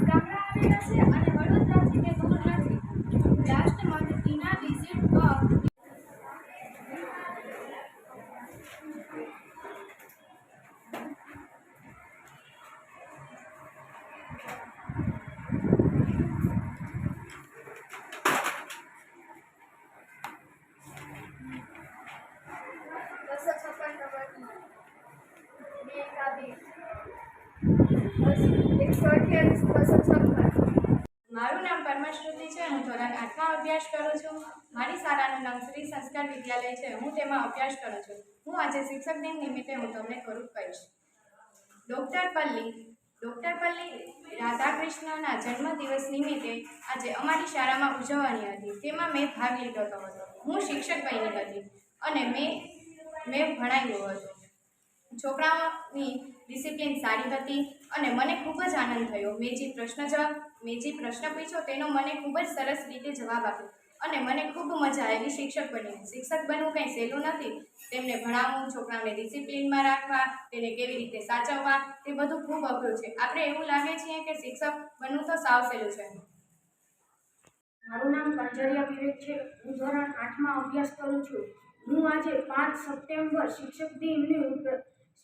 ગામડા આવેલા છે અને વડોદરાથી તે દૂર નથી લાસ્ટ મંથ ટીના વિઝિટ પર બસો છપ્પન નંબર બે એકાબી મારું નામ પરમાશ્રુતિ છે, હું ધોરણ આઠમાં અભ્યાસ કરું છું. મારી શાળાનું નામ શ્રી સંસ્કાર વિદ્યાલય છે, હું તેમાં અભ્યાસ કરું છું. હું આજે શિક્ષક દિન નિમિત્તે હું તમને કરું કહીશ. ડૉક્ટર પલ્લી ડૉક્ટર પલ્લી રાધાકૃષ્ણના જન્મદિવસ નિમિત્તે આજે અમારી શાળામાં ઉજવવાની હતી. તેમાં મેં ભાગ લીધો હતો. હું શિક્ષક બની હતી અને મેં મેં ભણાવ્યું હતું. છોકરાઓની ડિસિપ્લિન સારી હતી અને મને ખૂબ જ આનંદ થયો. મેં જે પ્રશ્ન જવાબ મેં જે પ્રશ્ન પૂછ્યો તેનો મને ખૂબ જ સરસ રીતે જવાબ આપ્યો અને મને ખૂબ મજા આવી. શિક્ષક બની શિક્ષક બનવું કંઈ સહેલું નથી. તેમને ભણાવવું છોકરાઓને ડિસિપ્લિનમાં રાખવા, તેને કેવી રીતે સાચવવા, તે બધું ખૂબ અઘરું છે. આપણે એવું લાગે છે કે શિક્ષક બનવું તો સાવ સહેલું છે. મારું નામ કંજરિયા વિવેક છે. હું ધોરણ આઠમાં અભ્યાસ કરું છું. હું આજે પાંચ સપ્ટેમ્બર શિક્ષક દિનની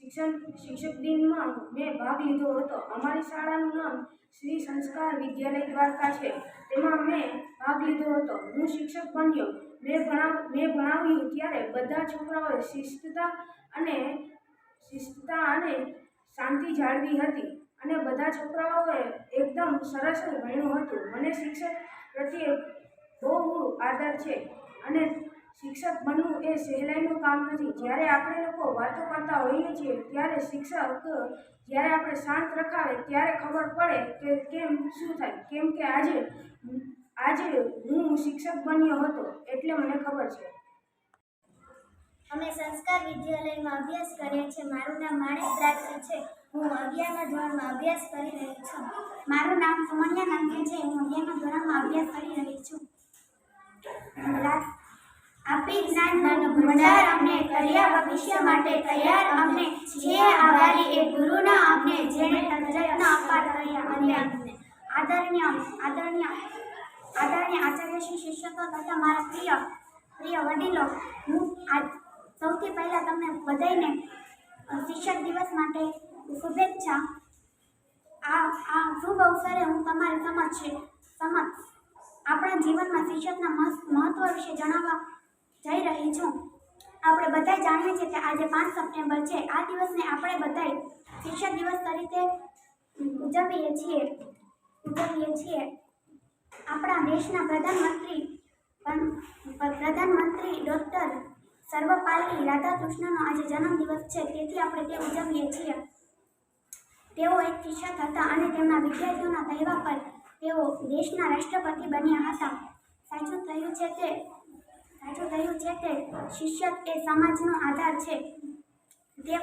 શિક્ષણ શિક્ષક દિનમાં મેં ભાગ લીધો હતો. અમારી શાળાનું નામ શ્રી સંસ્કાર વિદ્યાલય દ્વારકા છે. તેમાં મેં ભાગ લીધો હતો. હું શિક્ષક બન્યો. મેં ભણાવ, મેં ભણાવ્યું ત્યારે બધા છોકરાઓએ શિસ્તતા અને શિસ્તતા અને શાંતિ જાળવી હતી અને બધા છોકરાઓએ એકદમ સરસ ભણ્યું હતું. મને શિક્ષક પ્રત્યે બહુ આદર છે અને શિક્ષક બનવું એ સહેલાઈનું કામ નથી. જ્યારે આપણે લોકો વાતો કરતા હોઈએ છીએ, ત્યારે શિક્ષક જ્યારે આપણે શાંત રખાવે, ત્યારે ખબર પડે કે કેમ શું થાય. કેમ કે આજે આજે હું શિક્ષક બન્યો હતો, એટલે મને ખબર છે. અમે સંસ્કાર વિદ્યાલયમાં અભ્યાસ કરીએ છીએ મારું નામ માણેક પ્રાચી છે. હું અગિયારના ધોરણમાં અભ્યાસ કરી રહી છું. મારું નામ સુમન્યા નંદે છે. હું અગિયારના ધોરણમાં અભ્યાસ કરી રહી છું. આપી જ્ઞાન ભંડાર અમને કર્યા ભવિષ્ય માટે તૈયાર અમને જે આભારી એ ગુરુના અમને જેણે તજજ્ઞ અપાર કર્યા અને અમને આદરણીય આદરણીય આદરણીય આચાર્ય શ્રી શિક્ષકો તથા મારા પ્રિય પ્રિય વડીલો, હું આ સૌથી પહેલાં તમને બધાને શિક્ષક દિવસ માટે શુભેચ્છા. આ આ શુભ અવસરે હું તમારી સમક્ષ સમક્ષ આપણા જીવનમાં શિક્ષકના મહત્વ વિશે જણાવવા જઈ રહી છું. આપણે બધા જાણીએ છીએ કે આજે પાંચ સપ્ટેમ્બર છે. આ દિવસને આપણે બધા શિક્ષક દિવસ તરીકે ઉજવીએ છીએ. ઉજવીએ છીએ. આપણા દેશના પ્રધાનમંત્રી પ્રધાનમંત્રી ડૉક્ટર સર્વપાલી રાધાકૃષ્ણનો આજે જન્મદિવસ છે. તેથી આપણે તે ઉજવીએ છીએ. તેઓ એક શિક્ષક હતા અને તેમના વિદ્યાર્થીઓના કહેવા પર તેઓ દેશના રાષ્ટ્રપતિ બન્યા હતા. સાચું થયું છે કે સાચું થયું છે કે શિક્ષક એ સમાજનો આધાર છે. તે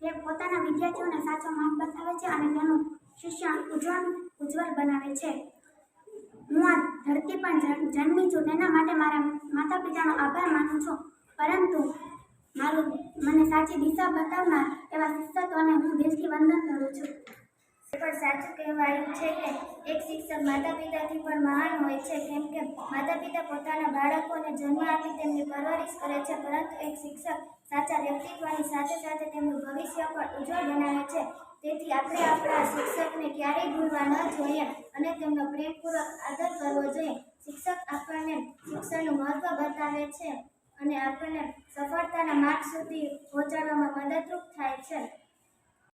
તે પોતાના વિદ્યાર્થીઓને સાચો માર્ગ બતાવે છે અને તેનું શિક્ષણ ઉજ્જવળ ઉજ્જવળ બનાવે છે. હું આ ધરતી પર જન્મી છું, તેના માટે મારા માતા પિતાનો આભાર માનું છું. પરંતુ મારું મને સાચી દિશા બતાવનાર એવા શિક્ષકોને હું દિલથી વંદન કરું છું. પણ સાચું કહેવાયું છે કે એક શિક્ષક માતા પિતાથી પણ મહાન હોય છે, કેમ કે માતા પિતા પોતાના બાળકોને જન્મ આપી તેમની પરવરિશ કરે છે, પરંતુ એક શિક્ષક સાચા વ્યક્તિત્વની સાથે સાથે તેમનું ભવિષ્ય પણ ઉજ્જવળ બનાવે છે. તેથી આપણે આપણા શિક્ષકને ક્યારેય ભૂલવા ન જોઈએ અને તેમનો પ્રેમપૂર્વક આદર કરવો જોઈએ. શિક્ષક આપણને શિક્ષણનું મહત્વ બતાવે છે અને આપણને સફળતાના માર્ગ સુધી પહોંચાડવામાં મદદરૂપ થાય છે.